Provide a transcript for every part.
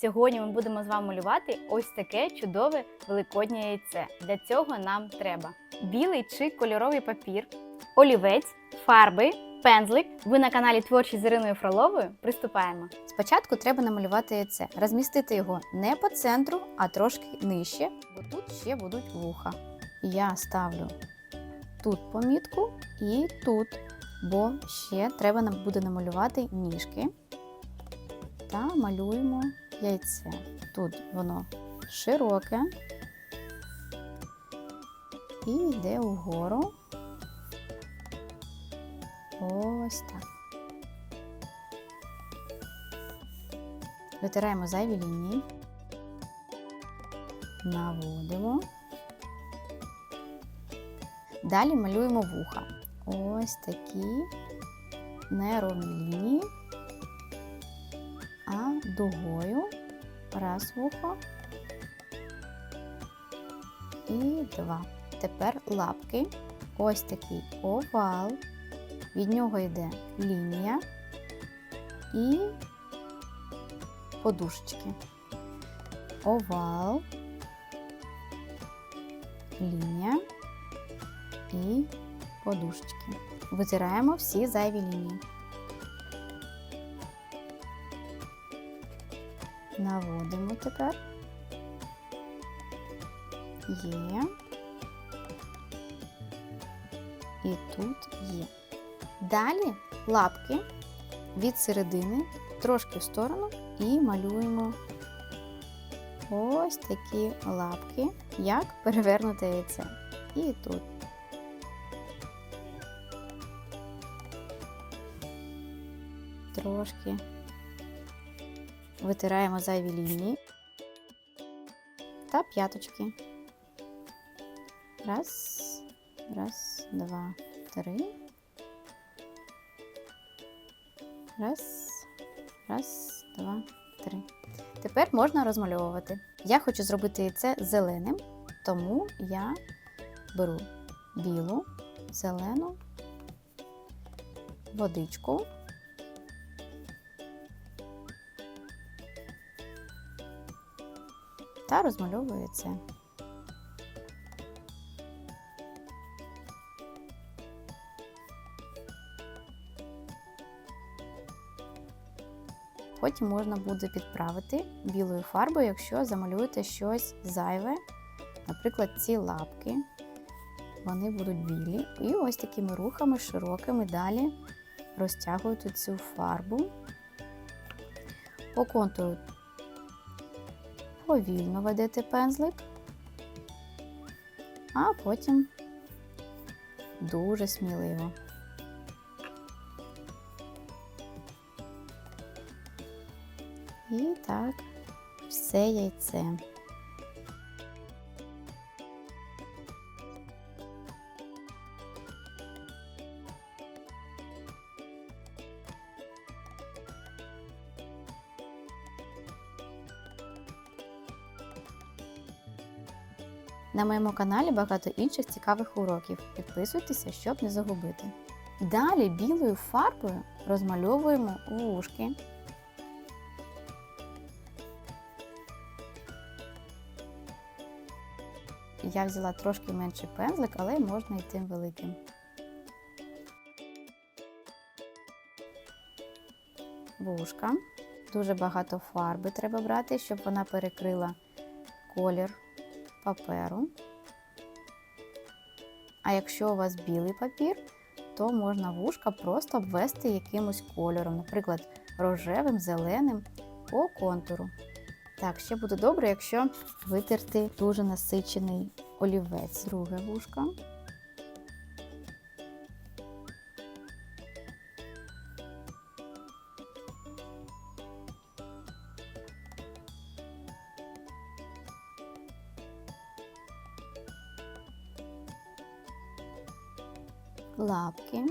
Сьогодні ми будемо з вами малювати ось таке чудове великоднє яйце. Для цього нам треба білий чи кольоровий папір, олівець, фарби, пензлик. Ви на каналі Творчі з Іриною Фроловою. Приступаємо. Спочатку треба намалювати яйце, розмістити його не по центру, а трошки нижче, бо тут ще будуть вуха. Я ставлю тут помітку і тут, бо ще треба нам буде намалювати ніжки та малюємо яйце. Тут воно широке і йде вгору. Ось так. Витираємо зайві лінії, наводимо. Далі малюємо вуха. Ось такі неровні лінії дугою раз вухо і два. Тепер лапки. Ось такий овал. Від нього йде лінія і подушечки. Овал, лінія і подушечки. Витираємо всі зайві лінії. Наводимо тепер. Є. І тут є. Далі лапки від середини трошки в сторону і малюємо ось такі лапки, як перевернуте яйце. І тут. Трошки витираємо зайві лінії та п'яточки. Раз, раз, два, три. Раз, раз, два, три. Тепер можна розмальовувати. Я хочу зробити це зеленим, тому я беру білу, зелену, водичку. Та розмальовую це. Потім можна буде підправити білою фарбою, якщо замалюєте щось зайве, наприклад, ці лапки. Вони будуть білі. І ось такими рухами широкими далі розтягуєте цю фарбу. По контуру повільно ведете пензлик, а потім дуже сміливо. І так, все яйце. На моєму каналі багато інших цікавих уроків. Підписуйтеся, щоб не загубити. Далі білою фарбою розмальовуємо вушки. Я взяла трошки менший пензлик, але можна і тим великим. Вушка. Дуже багато фарби треба брати, щоб вона перекрила колір паперу. А якщо у вас білий папір, то можна вушка просто обвести якимось кольором, наприклад, рожевим, зеленим по контуру. Так, ще буде добре, якщо витерти дуже насичений олівець, друге вушко. лапки.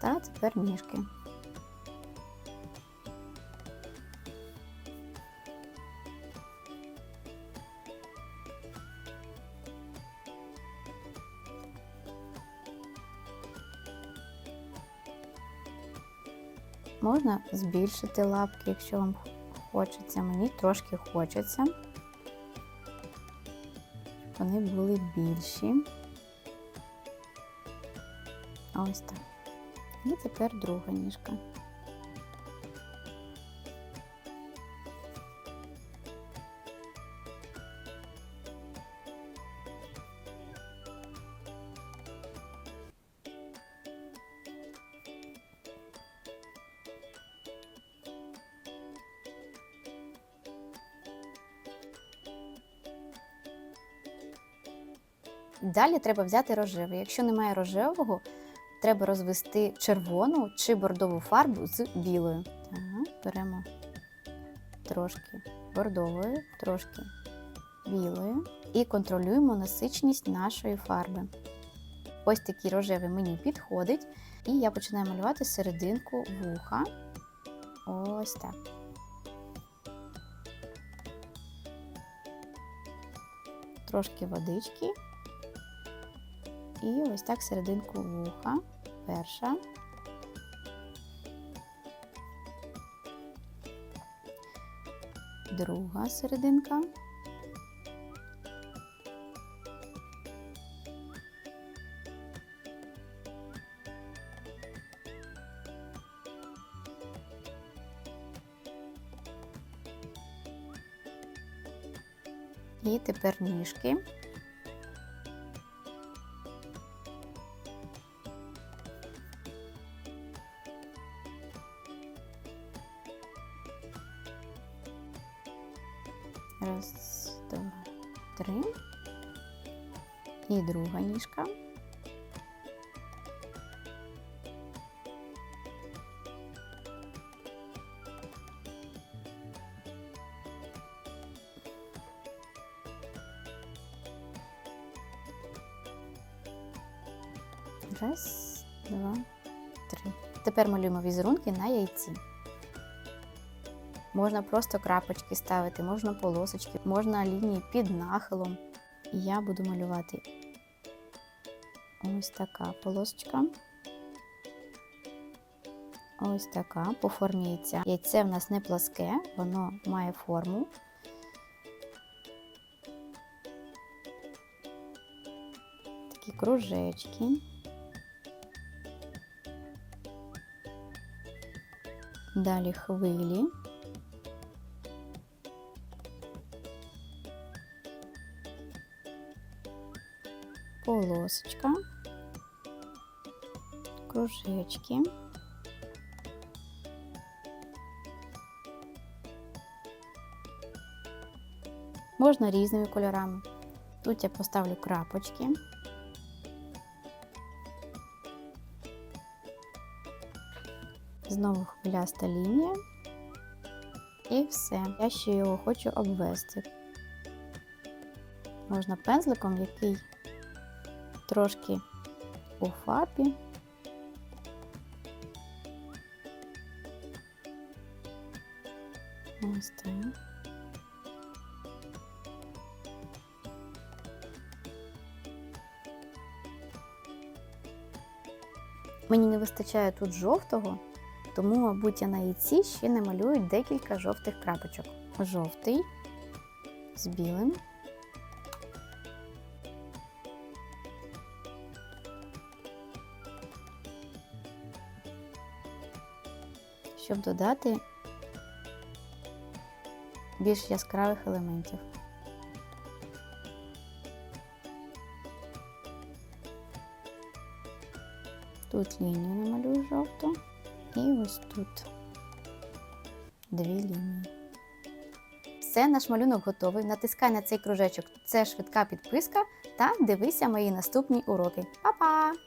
Та тепер ніжки. Можна збільшити лапки, якщо вам хочеться. Мені трошки хочеться. Вони були більші. Ось так. І тепер друга ніжка. Далі треба взяти рожевий. Якщо немає рожевого, треба розвести червону чи бордову фарбу з білою. Так, беремо трошки бордової, трошки білої і контролюємо насиченість нашої фарби. Ось такий рожевий мені підходить. І я починаю малювати серединку вуха. Ось так. Трошки водички. І ось так серединку вуха. Перша. Друга серединка. І тепер ніжки. Раз, два, три. І друга ніжка. Раз, два, три. Тепер малюємо візерунки на яйці. Можна просто крапочки ставити, можна полосочки, можна лінії під нахилом. І я буду малювати ось така полосочка. Ось така по формі яйця. Яйце в нас не пласке, воно має форму. Такі кружечки. Далі хвилі. Полосочка, кружечки. Можна різними кольорами. Тут я поставлю крапочки. Знову хвиляста лінія. І все. Я ще його хочу обвести. Можна пензликом, який трошки у фарбі. Ось так. Мені не вистачає тут жовтого, тому, мабуть, я на яйці ще намалюю декілька жовтих крапочок. Жовтий з білим. Щоб додати більш яскравих елементів. Тут лінію намалюю жовту і ось тут дві лінії. Все, наш малюнок готовий. Натискай на цей кружечок. Це швидка підписка та дивися мої наступні уроки. Па-па!